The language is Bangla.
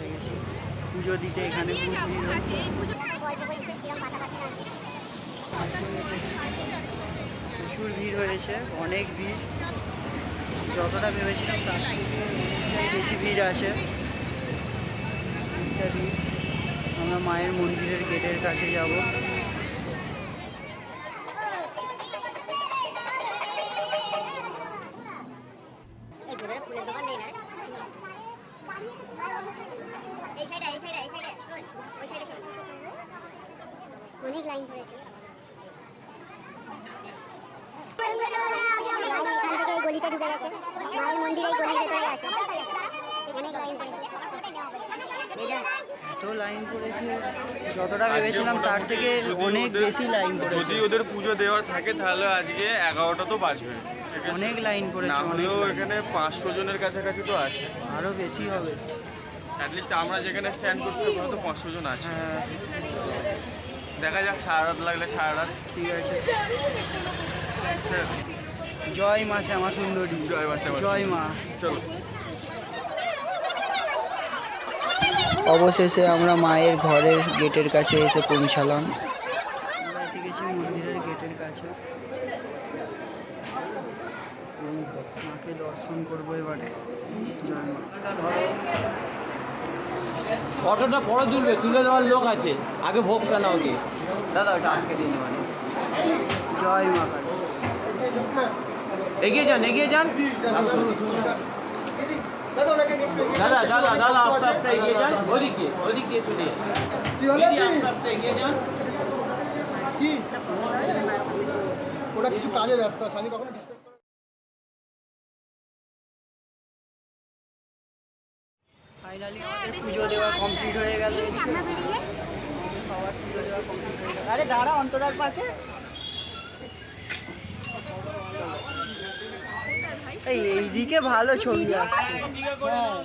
এসে গেছি। পুজো দিতে এখানে খুব ভিড় হচ্ছে প্রচুর ভিড় হয়েছে অনেক ভিড়। যতটা ভেবেছিলাম তার থেকে বেশি ভিড় আছে। আমরা মায়ের মন্দিরের গেটের কাছে যাব। এই সাইডে এই সাইডে এই সাইডে ওই ওই সাইডে অনেক লাইন পড়েছে এখান থেকে এই গলিতে ঢুকে গেছে। মায়ের মন্দিরে এই ভেতরে আছে অনেক লাইন পড়েছে এত লাইন পড়েছে যতটা ভেবেছিলাম তার থেকে অনেক বেশি লাইন যদি ওদের পুজো দেওয়ার থাকে তাহলে আজকে এগারোটা তো বাজবে। আছে? অনেক লাইন না পড়েছে হলেও এখানে পাঁচশো জনের কাছাকাছি তো আছে। আরও বেশি হবে। অ্যাটলিস্ট আমরা যেখানে স্ট্যান্ড করছি ওখানে তো পাঁচশো জন আছে। হ্যাঁ দেখা যাক সারা রাত লাগলে সারা রাত। ঠিক আছে। জয় মা শ্যামা সুন্দরী। জয় মা শ্যামা জয় মা। চলো। অবশেষে আমরা মায়ের ঘরের গেটের কাছে এসে পৌঁছালাম। আমরা এসে গেছি মন্দিরের গেটের কাছে। মাকে দর্শন করব এবারে। জয় মা। অটোটা পরে তুলবে তুলে দেওয়ার লোক আছে। আগে ভোগ কেন ওকে দাদা ওটা আটকে দিন জয় মা এগিয়ে যান এগিয়ে যান। দাদা দাদা দাদা আস্তে আস্তে এগিয়ে যান। ওদিক ওদিক চলে আস্তে আস্তে এগিয়ে যান। কি? ওরা কিছু কাজে ব্যস্ত আছে আমি কখনো ডিস্টার্ব ফাইনালি আমাদের পুজো দেওয়া কমপ্লিট হয়ে গেল। সবার পুজো দেওয়া কমপ্লিট হয়ে গেল। আরে দাঁড়া অন্তরার পাশে। এই এইদিকে ভালো ছবি আসছে হ্যাঁ।